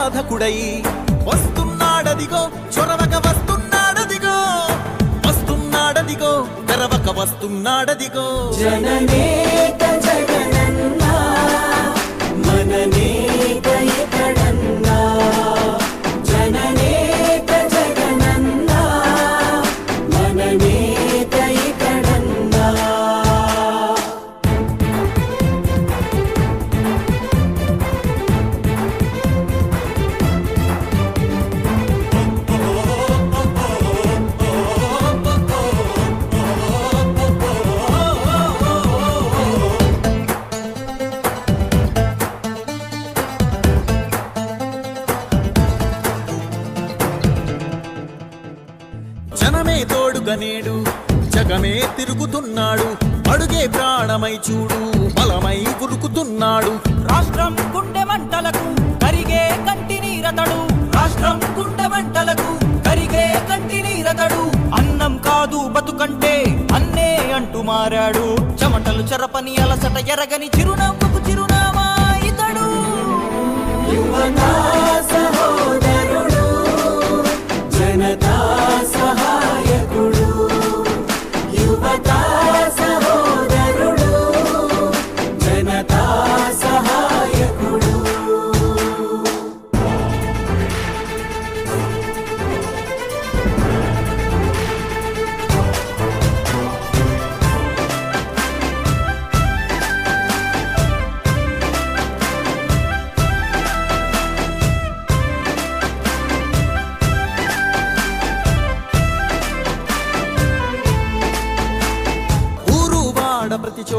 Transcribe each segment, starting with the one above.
సాధకుడై వస్తున్నాడదిగో చొరవక వస్తున్నాడదిగో వస్తున్నాడదిగో తెరవక వస్తున్నాడదిగో. జననేత జగనన్నా మననేత ఇతడన్నా. తిరుగుతున్నాడు అడుగే ప్రాణమై చూడు బలమై ఉరుకుతున్నాడు. రాష్ట్రం గుండె మంటలకు కరిగే కంటి నీరతడు. రాష్ట్రం గుండె మంటలకు కరిగే కంటి నీరతడు. అన్నం కాదు బతుకంటే అన్నే అంటూ మారాడు. చెమటలు చెరపని అలసట ఎరగని చిరునవ్వుకు చిరునామా ఇతడు. యువతా సహోదరుడు జనతా సహాయకుడు.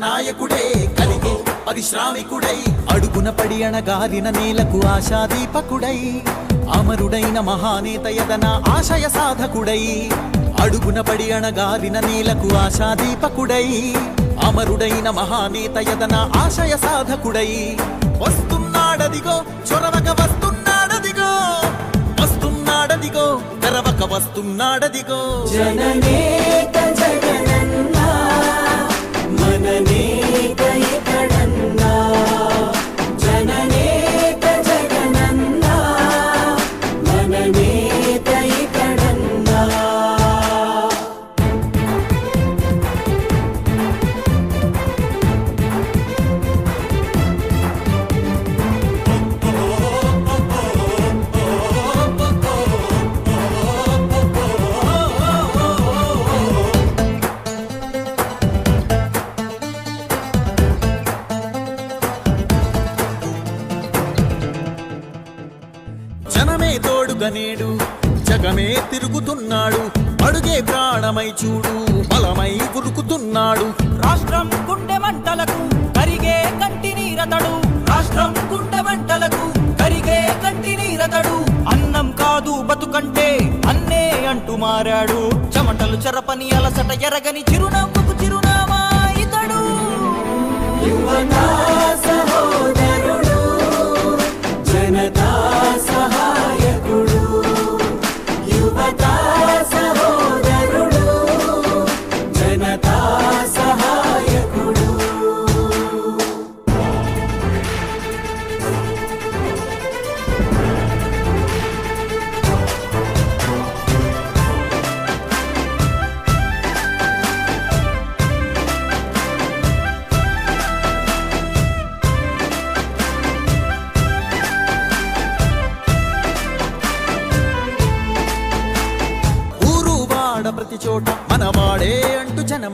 నాయకుడే కలిగే పరిశ్రామికుడై అడుగున పడి అణగారిన నేలకు ఆశాదీపకుడై అమరుడైన మహానేత యదన ఆశయ సాధకుడై అడుగున పడి అణగారిన నేలకు ఆశాదీపకుడై అమరుడైన మహానేత యదన ఆశయ సాధకుడై. వస్తున్నాడదిగో చొరవక వస్తున్నాడదిగో వస్తున్నాడదిగో తెరవక వస్తున్నాడదిగో. జననే కాదు బతుకంటే అన్నే అంటూ మారాడు. చెమటలు చెరపని అలసట ఎరగని చిరునవ్వుకు చిరునామా ఇతడు యువతా సహోదరుడు జనతా సహాయ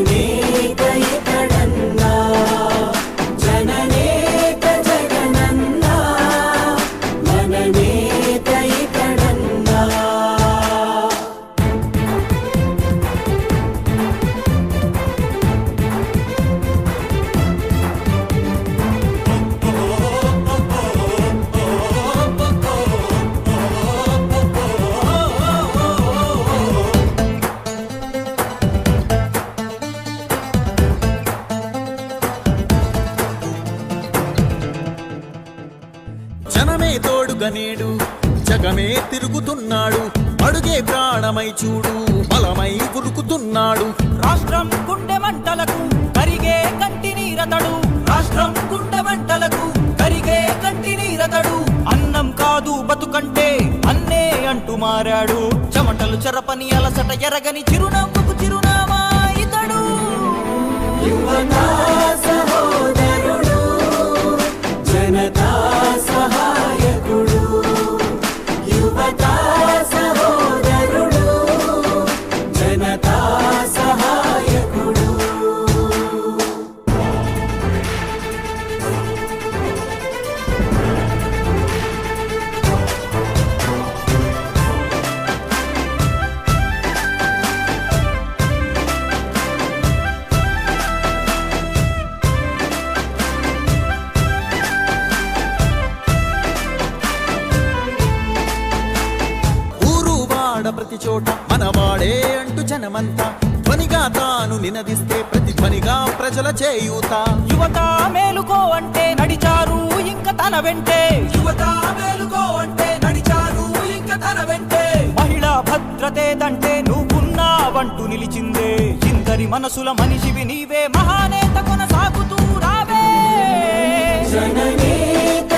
మననేత ఎరగని చిరునవ్వు. భద్రతేదంటే నువ్వున్నావంటూ నిలిచిందే. ఇందరి మనసుల మనిషివి నీవే. మహానేత కొనసాగుతూ రావే. జననేత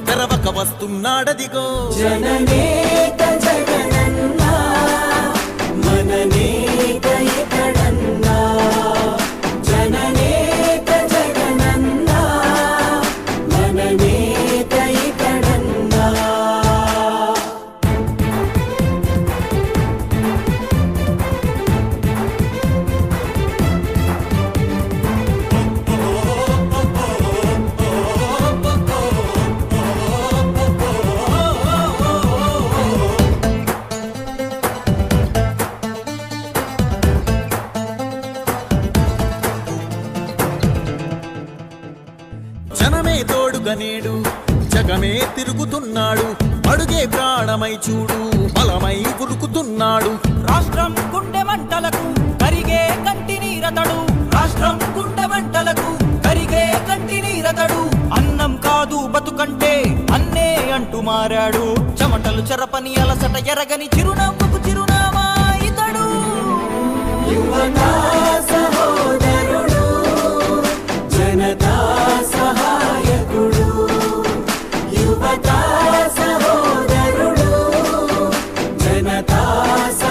తెరవక వస్తున్నాడదిగో. జననేత జగనన్నా మననేత ఇతడన్నా జనతా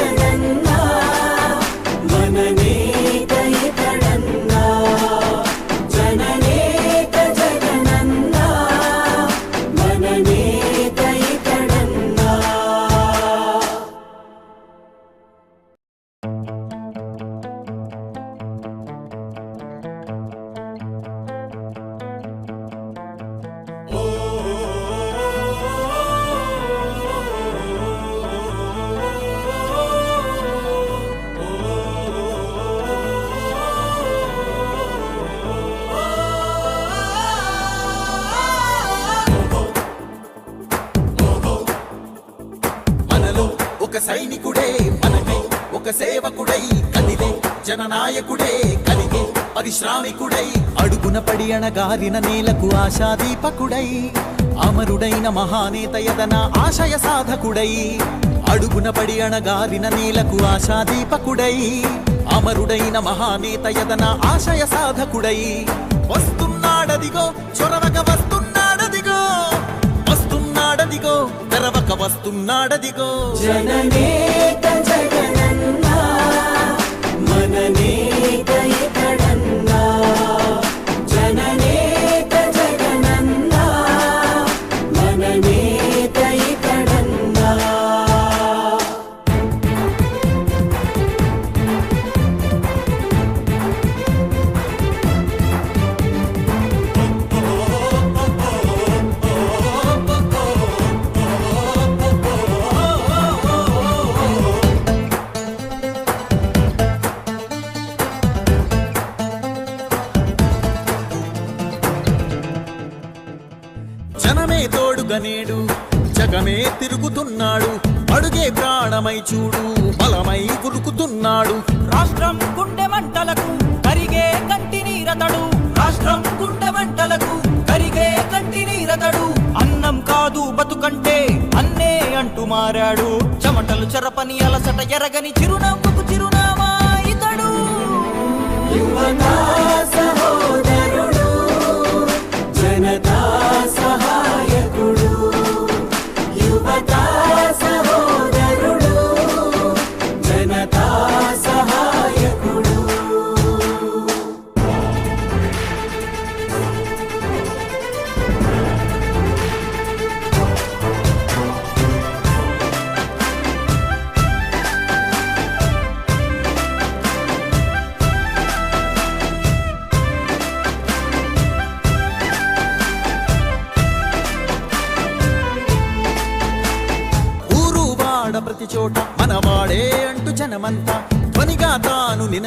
అడుగున పడి నేలకు ఆశాదీపకుడై అమరుడైన మహానేత యదన ఆశయ సాధకుడై అడుగున పడి అణగారిన నేలకు ఆశాదీపకుడై అమరుడైన మహానేత యదన ఆశయ సాధకుడై. వస్తున్నాడదిగో చొరవక వస్తున్నాడదిగో వస్తున్నాడదిగో తెరవక వస్తున్నాడదిగో. జననేత జగనన్నా మననేత ఇతడా నేడు జగమే తిరుగుతున్నాడు. అడుగే ప్రాణమై చూడు బలమై ఉరుకుతున్నాడు. రాష్ట్రం గుండె మంటలకు కరిగే కంటి నీరతడు. రాష్ట్రం గుండె మంటలకు కరిగే కంటి నీరతడు. అన్నం కాదు బతుకంటే అన్నే అంటూ మారాడు. చెమటలు చెరపని అలసట ఎరగని చిరునవ్వుకు చిరునామా ఇతడు. యువతా సహోదరుడు జనతా సహాయకుడు యువతా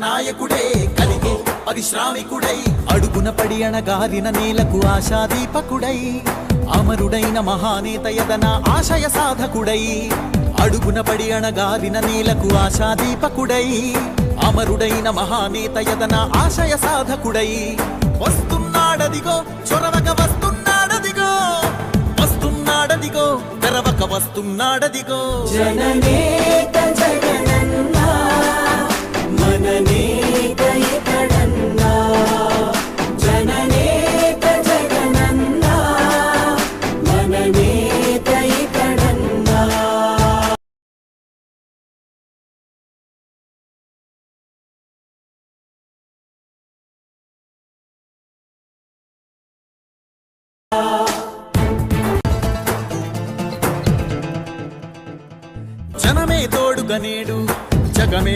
నాయకుడే కలిగే పరిశ్రామికుడై అడుగున పడి అణగారిన నేలకు ఆశాదీపకుడై అమరుడైన మహానేత యదన ఆశయ సాధకుడై అడుగున పడి అణగారిన నేలకు ఆశాదీపకుడై అమరుడైన మహానేత యదన ఆశయ సాధకుడై. వస్తున్నాడదిగో చొరవక వస్తున్నాడదిగో వస్తున్నాడదిగో తెరవక వస్తున్నాడదిగో. జననేత మననేత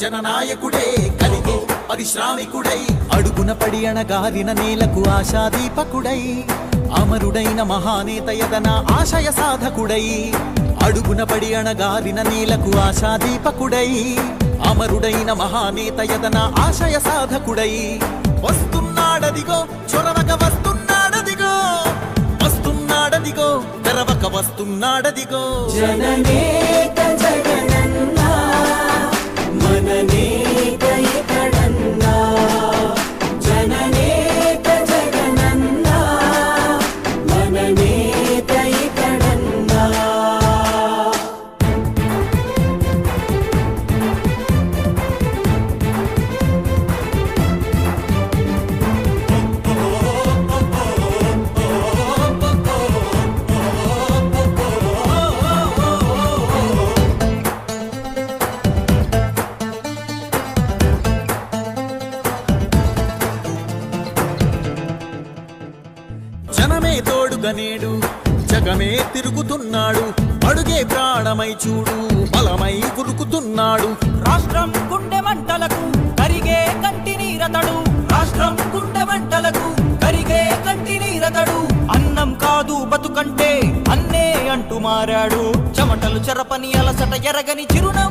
జననాయకుడే కలిగే పరిశ్రామికుడై అడుగున పడి అణగారిన నేలకు ఆశాదీపకుడై అమరుడైన మహానేత యదన ఆశయ సాధకుడై అడుగున పడి అణగారిన నేలకు ఆశాదీపకుడై అమరుడైన మహానేత యదన ఆశయ సాధకుడై. వస్తున్నాడదిగో చొరవక వస్తున్నాడదిగో వస్తున్నాడదిగో తెరవక వస్తున్నాడదిగో. జననేత జగనన్న మననేత ఎరగని చిరునవ్వు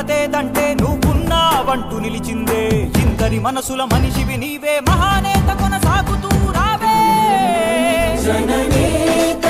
భద్రతేదంటే నువ్వున్నావంటూ నిలిచిందే. ఇందరి మనసుల మనిషివి నీవే. మహానేత కొనసాగుతూ రావే. జననేత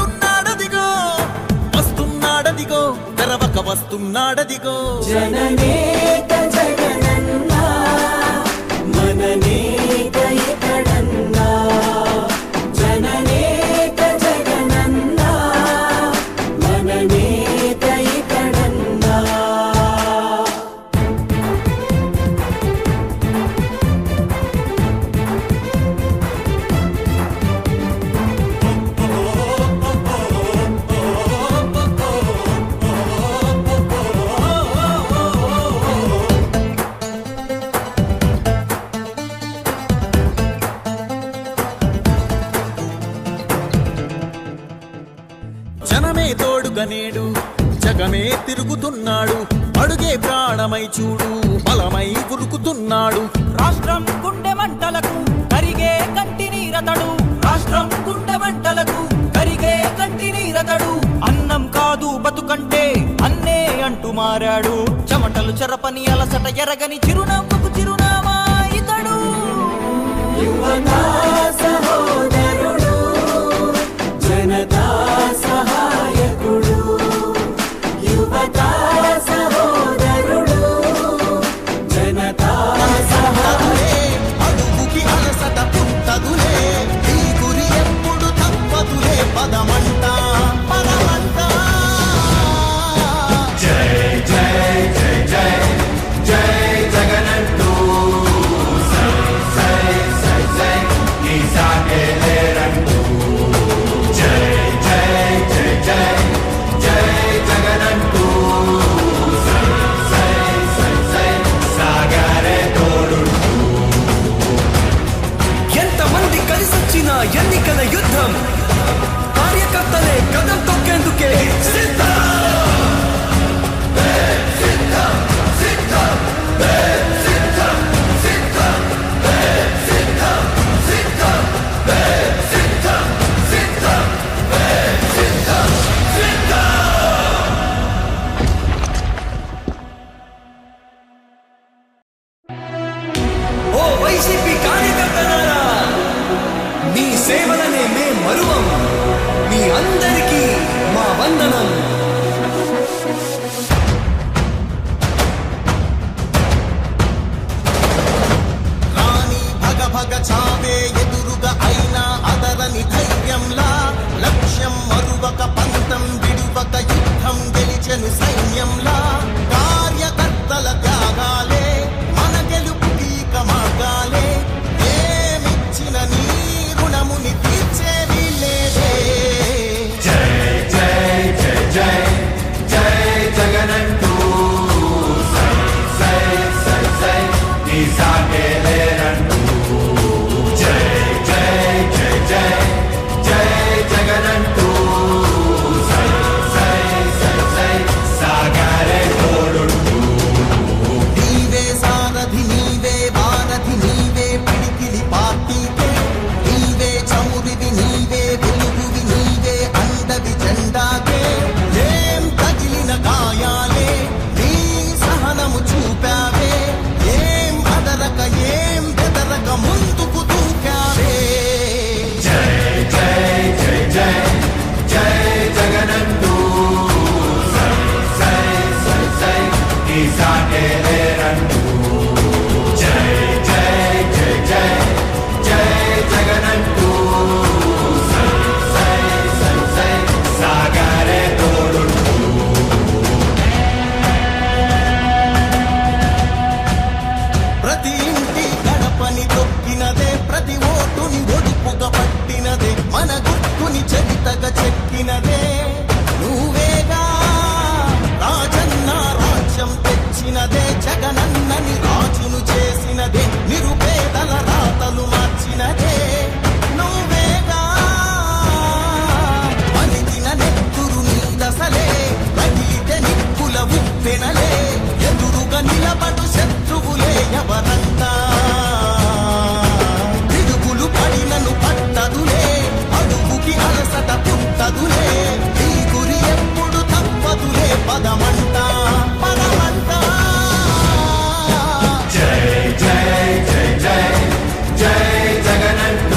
వస్తున్నాడదిగో తెరవక వస్తున్నాడదిగో. జననేత జగనన్నా మననేత ఇతడన్నా. చూడు బలమై ఉరుకుతున్నాడు. రాష్ట్రం గుండె మంటలకు కరిగే కంటి నీరతడు. రాష్ట్రం గుండె మంటలకు కరిగే కంటి నీరతడు. అన్నం కాదు బతుకంటే అన్నే అంటూ మారాడు. చెమటలు చెరపని అలసట ఎరగని చిరు జనతా け